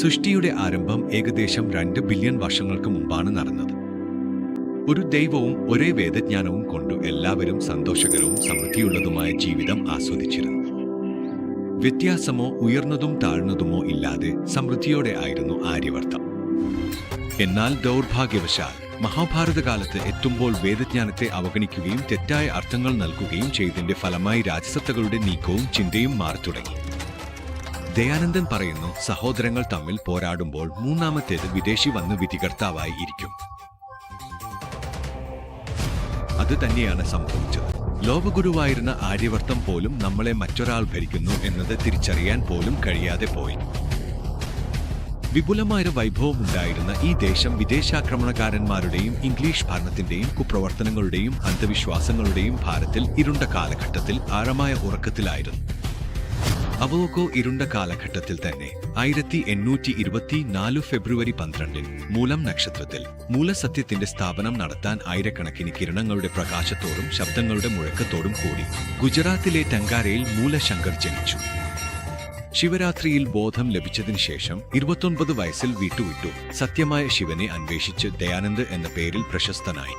സൃഷ്ടിയുടെ ആരംഭം ഏകദേശം രണ്ട് ബില്യൺ വർഷങ്ങൾക്ക് മുമ്പാണ് നടന്നത്. ഒരു ദൈവവും ഒരേ വേദജ്ഞാനവും കൊണ്ട് എല്ലാവരും സന്തോഷകരവും സമൃദ്ധിയുള്ളതുമായ ജീവിതം ആസ്വദിച്ചിരുന്നു. വ്യത്യാസമോ ഉയർന്നതും താഴ്ന്നതുമോ ഇല്ലാതെ സമൃദ്ധിയോടെ ആയിരുന്നു ആര്യവർത്തം എന്നാൽ ദൗർഭാഗ്യവശാൽ മഹാഭാരതകാലത്ത് എത്തുമ്പോൾ വേദജ്ഞാനത്തെ അവഗണിക്കുകയും തെറ്റായ അർത്ഥങ്ങൾ നൽകുകയും ചെയ്തതിന്റെ ഫലമായി രാജസത്തകളുടെ നീക്കവും ചിന്തയും മാറിത്തുടങ്ങി. ദയാനന്ദൻ പറയുന്നു സഹോദരങ്ങൾ തമ്മിൽ പോരാടുമ്പോൾ മൂന്നാമത്തേത് വിദേശി വന്ന് വിധികർത്താവായി ഇരിക്കും. അത് തന്നെയാണ് സംഭവിച്ചത്. ലോകഗുരുവായിരുന്ന ആര്യവർത്തം പോലും നമ്മളെ മറ്റൊരാൾ ഭരിക്കുന്നു എന്നത് തിരിച്ചറിയാൻ പോലും കഴിയാതെ പോയി. വിപുലമായ വൈഭവമുണ്ടായിരുന്ന ഈ ദേശം വിദേശാക്രമണകാരന്മാരുടെയും ഇംഗ്ലീഷ് ഭരണത്തിന്റെയും കുപ്രവർത്തനങ്ങളുടെയും അന്ധവിശ്വാസങ്ങളുടെയും ഭാരത്തിൽ ഇരുണ്ട കാലഘട്ടത്തിൽ ആഴമായ ഉറക്കത്തിലായിരുന്നു. അവോക്കോ ഇരുണ്ട കാലഘട്ടത്തിൽ തന്നെ ആയിരത്തി എണ്ണൂറ്റി ഇരുപത്തി നാല് ഫെബ്രുവരി പന്ത്രണ്ടിൽ മൂലം നക്ഷത്രത്തിൽ മൂലസത്യത്തിന്റെ സ്ഥാപനം നടത്താൻ ആയിരക്കണക്കിന് കിരണങ്ങളുടെ പ്രകാശത്തോടും ശബ്ദങ്ങളുടെ മുഴക്കത്തോടും കൂടി ഗുജറാത്തിലെ ടങ്കാരയിൽ മൂലശങ്കർ ജനിച്ചു. ശിവരാത്രിയിൽ ബോധം ലഭിച്ചതിന് ശേഷം ഇരുപത്തൊൻപത് വയസ്സിൽ വീട്ടുവിട്ടു. സത്യമായ ശിവനെ അന്വേഷിച്ച് ദയാനന്ദ് എന്ന പേരിൽ പ്രശസ്തനായി.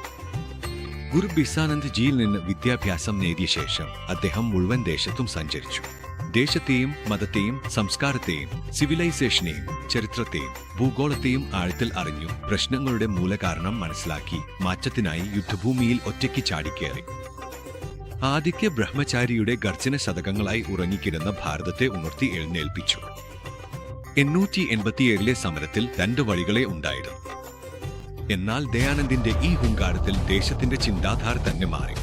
ഗുരു ബിസാനന്ദ് ജിയിൽ നിന്ന് വിദ്യാഭ്യാസം നേടിയ ശേഷം അദ്ദേഹം മുഴുവൻ ദേശത്തും സഞ്ചരിച്ചു. ദേശത്തെയും മതത്തെയും സംസ്കാരത്തെയും സിവിലൈസേഷനെയും ചരിത്രത്തെയും ഭൂഗോളത്തെയും ആഴത്തിൽ അറിഞ്ഞു പ്രശ്നങ്ങളുടെ മൂലകാരണം മനസ്സിലാക്കി മാറ്റത്തിനായി യുദ്ധഭൂമിയിൽ ഒറ്റയ്ക്ക് ചാടിക്കേറി. ആദിത്യ ബ്രഹ്മചാരിയുടെ ഗർജന ശതകങ്ങളായി ഉറങ്ങിക്കിടന്ന ഭാരതത്തെ ഉണർത്തി എഴുന്നേൽപ്പിച്ചു. എണ്ണൂറ്റി എൺപത്തിയേഴിലെ സമരത്തിൽ രണ്ട് വഴികളെ ഉണ്ടായിരുന്നു. എന്നാൽ ദയാനന്ദിന്റെ ഈ ഹുങ്കാരത്തിൽ ദേശത്തിന്റെ ചിന്താധാര തന്നെ മാറി.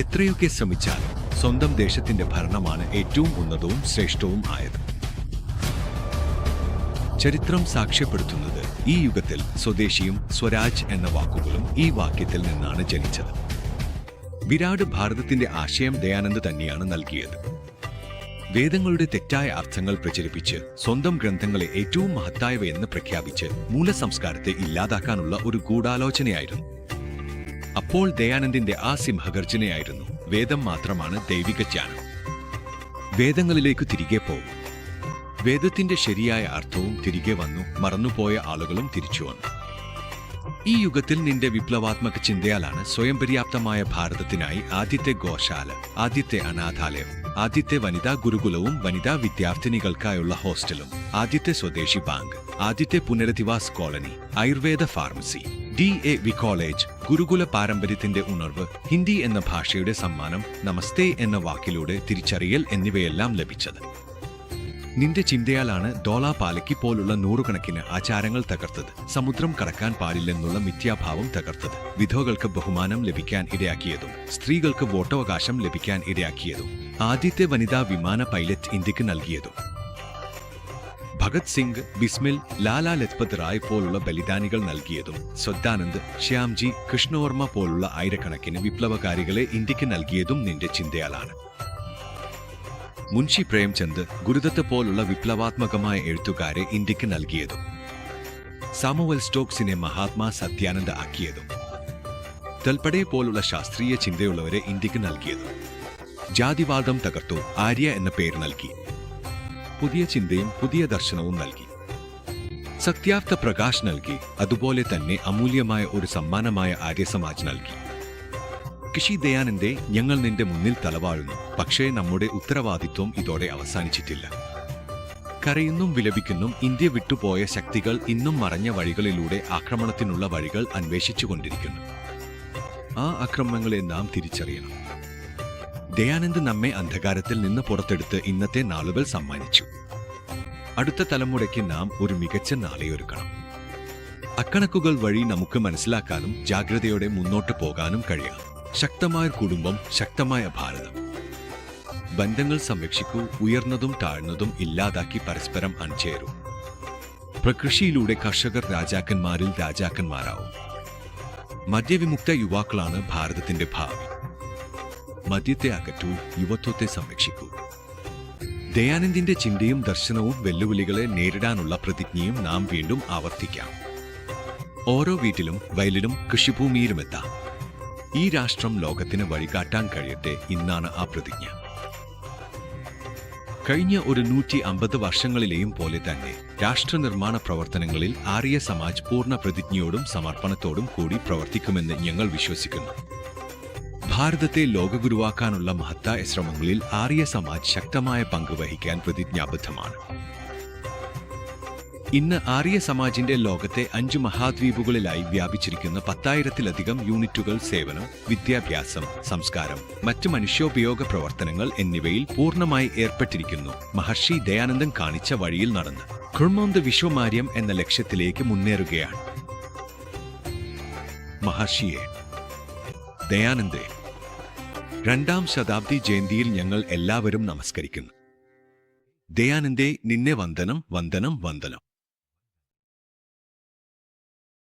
എത്രയൊക്കെ ശ്രമിച്ചാലും സ്വന്തം ദേശത്തിന്റെ ഭരണമാണ് ഏറ്റവും ഉന്നതവും ശ്രേഷ്ഠവും ആയത്. ചരിത്രം സാക്ഷ്യപ്പെടുത്തുന്നത് ഈ യുഗത്തിൽ സ്വദേശിയും സ്വരാജ് എന്ന വാക്കുകളും ഈ വാക്യത്തിൽ നിന്നാണ് ജനിച്ചത്. വിരാട് ഭാരതത്തിന്റെ ആശയം ദയാനന്ദ് തന്നെയാണ് നൽകിയത്. വേദങ്ങളുടെ തെറ്റായ അർത്ഥങ്ങൾ പ്രചരിപ്പിച്ച് സ്വന്തം ഗ്രന്ഥങ്ങളെ ഏറ്റവും മഹത്തായവയെന്ന് പ്രഖ്യാപിച്ച് മൂലസംസ്കാരത്തെ ഇല്ലാതാക്കാനുള്ള ഒരു ഗൂഢാലോചനയായിരുന്നു. അപ്പോൾ ദയാനന്ദിന്റെ ആ സിംഹഗർജനയായിരുന്നു വേദം മാത്രമാണ് ദൈവിക ജ്ഞാനം. വേദങ്ങളിലേക്ക് തിരികെ പോകും വേദത്തിന്റെ ശരിയായ അർത്ഥവും തിരികെ വന്നു മറന്നുപോയ ആളുകളും തിരിച്ചു വന്നു. ഈ യുഗത്തിൽ നിന്റെ വിപ്ലവാത്മക ചിന്തയാലാണ് സ്വയം പര്യാപ്തമായ ഭാരതത്തിനായി ആദ്യത്തെ ഗോശാല ആദ്യത്തെ അനാഥാലയം ആദ്യത്തെ വനിതാ ഗുരുകുലവും വനിതാ വിദ്യാർത്ഥിനികൾക്കായുള്ള ഹോസ്റ്റലും ആദ്യത്തെ സ്വദേശി ബാങ്ക് ആദ്യത്തെ പുനരധിവാസ് colony ayurveda pharmacy. D A V college ഗുരുകുല പാരമ്പര്യത്തിന്റെ ഉണർവ് ഹിന്ദി എന്ന ഭാഷയുടെ സമ്മാനം നമസ്തേ എന്ന വാക്കിലൂടെ തിരിച്ചറിയൽ എന്നിവയെല്ലാം ലഭിച്ചത്. നിന്റെ ചിന്തയാലാണ് ഡോളാപാലയ്ക്ക് പോലുള്ള നൂറുകണക്കിന് ആചാരങ്ങൾ തകർത്തത്. സമുദ്രം കടക്കാൻ പാടില്ലെന്നുള്ള മിഥ്യാഭാവം തകർത്തത്. വിധവകൾക്ക് ബഹുമാനം ലഭിക്കാൻ ഇടയാക്കിയതും സ്ത്രീകൾക്ക് വോട്ടവകാശം ലഭിക്കാൻ ഇടയാക്കിയതും ആദ്യത്തെ വനിതാ വിമാന പൈലറ്റ് ഇന്ത്യയ്ക്ക് നൽകിയതും. ഭഗത് സിംഗ് ബിസ്മിൽ ലാലാ ലജ്പത് റായ് പോലുള്ള ബലിദാനികൾ നൽകിയതും സ്വദ്ദാനന്ദ് ശ്യാംജി കൃഷ്ണവർമ്മ പോലുള്ള ആയിരക്കണക്കിന് വിപ്ലവകാരികളെ ഇന്ത്യയ്ക്ക് നൽകിയതും നിന്റെ ചിന്തയാലാണ്. മുൻഷി പ്രേംചന്ദ് ഗുരുദത്ത് പോലുള്ള വിപ്ലവാത്മകമായ എഴുത്തുകാരെ ഇന്ത്യയ്ക്ക് നൽകിയതും സാമുവൽ സ്റ്റോക്സിനെ മഹാത്മാ സത്യാനന്ദ ആക്കിയതും തൽപടെ പോലുള്ള ശാസ്ത്രീയ ചിന്തയുള്ളവരെ ഇന്ത്യയ്ക്ക് നൽകിയതും. ജാതിവാദം തകർത്തു ആര്യ എന്ന പേര് നൽകി. പുതിയ ചിന്തയും പുതിയ ദർശനവും നൽകി. സത്യാർത്ഥ പ്രകാശ് നൽകി. അതുപോലെ തന്നെ അമൂല്യമായ ഒരു സമ്മാനമായ ആര്യസമാജ് നൽകി. കിഷി ദയാനന്ദെ ഞങ്ങൾ നിന്റെ മുന്നിൽ തലവാഴുന്നു. പക്ഷേ നമ്മുടെ ഉത്തരവാദിത്വം ഇതോടെ അവസാനിച്ചിട്ടില്ല. കരയുന്നും വിലപിക്കുന്നും ഇന്ത്യ വിട്ടുപോയ ശക്തികൾ ഇന്നും മറഞ്ഞ വഴികളിലൂടെ ആക്രമണത്തിനുള്ള വഴികൾ അന്വേഷിച്ചുകൊണ്ടിരിക്കുന്നു. ആ അക്രമങ്ങളെ നാം തിരിച്ചറിയണം. ദയാനന്ദ് നമ്മെ അന്ധകാരത്തിൽ നിന്ന് പുറത്തെടുത്ത് ഇന്നത്തെ നാളുകൾ സമ്മാനിച്ചു. അടുത്ത തലമുറയ്ക്ക് നാം ഒരു മികച്ച നാളെയൊരുക്കണം. അക്കണക്കുകൾ വഴി നമുക്ക് മനസ്സിലാക്കാനും ജാഗ്രതയോടെ മുന്നോട്ട് പോകാനും കഴിയണം. ശക്തമായ കുടുംബം ശക്തമായ ഭാരതം. ബന്ധങ്ങൾ സംരക്ഷിക്കൂ ഉയർന്നതും താഴ്ന്നതും ഇല്ലാതാക്കി പരസ്പരം അണിചേരൂ. പ്രകൃഷിയിലൂടെ കർഷകർ രാജാക്കന്മാരിൽ രാജാക്കന്മാരാവും. മദ്യവിമുക്ത യുവാക്കളാണ് ഭാരതത്തിന്റെ ഭാവി. മദ്യത്തെ അകറ്റൂ യുവത്വത്തെ സംരക്ഷിക്കൂ. ദയാനന്ദിന്റെ ചിന്തയും ദർശനവും വെല്ലുവിളികളെ നേരിടാനുള്ള പ്രതിജ്ഞയും നാം വീണ്ടും ആവർത്തിക്കാം. ഓരോ വീട്ടിലും വയലിലും കൃഷിഭൂമിയിലുമെത്താം. ഈ രാഷ്ട്രം ലോകത്തിന് വഴികാട്ടാൻ കഴിയട്ടെ ഇന്നാണ് ആ പ്രതിജ്ഞ. കഴിഞ്ഞ ഒരു നൂറ്റി അമ്പത് വർഷങ്ങളിലെയും പോലെ തന്നെ രാഷ്ട്രനിർമ്മാണ പ്രവർത്തനങ്ങളിൽ ആര്യ സമാജ് പൂർണ പ്രതിജ്ഞയോടും സമർപ്പണത്തോടും കൂടി പ്രവർത്തിക്കുമെന്ന് ഞങ്ങൾ വിശ്വസിക്കുന്നു. ഭാരതത്തെ ലോകഗുരുവാക്കാനുള്ള മഹത്തായ ശ്രമങ്ങളിൽ ആര്യ സമാജ് ശക്തമായ പങ്ക് വഹിക്കാൻ പ്രതിജ്ഞാബദ്ധമാണ്. ഇന്ന് ആര്യ സമാജിന്റെ ലോകത്തെ അഞ്ച് മഹാദ്വീപുകളിലായി വ്യാപിച്ചിരിക്കുന്ന പത്തായിരത്തിലധികം യൂണിറ്റുകൾ സേവനം വിദ്യാഭ്യാസം സംസ്കാരം മറ്റ് മനുഷ്യോപയോഗ പ്രവർത്തനങ്ങൾ എന്നിവയിൽ പൂർണമായി ഏർപ്പെട്ടിരിക്കുന്നു. മഹർഷി ദയാനന്ദൻ കാണിച്ച വഴിയിൽ നടന്ന്. കുർമോന്ത് വിശ്വമാര്യം എന്ന ലക്ഷ്യത്തിലേക്ക് മുന്നേറുകയാണ്. മഹർഷിയെ ദയാനന്ദേ രണ്ടാം ശതാബ്ദി ജയന്തിയിൽ ഞങ്ങൾ എല്ലാവരും നമസ്കരിക്കുന്നു. ദയാനന്ദേ നിന്നെ വന്ദനം വന്ദനം വന്ദനം.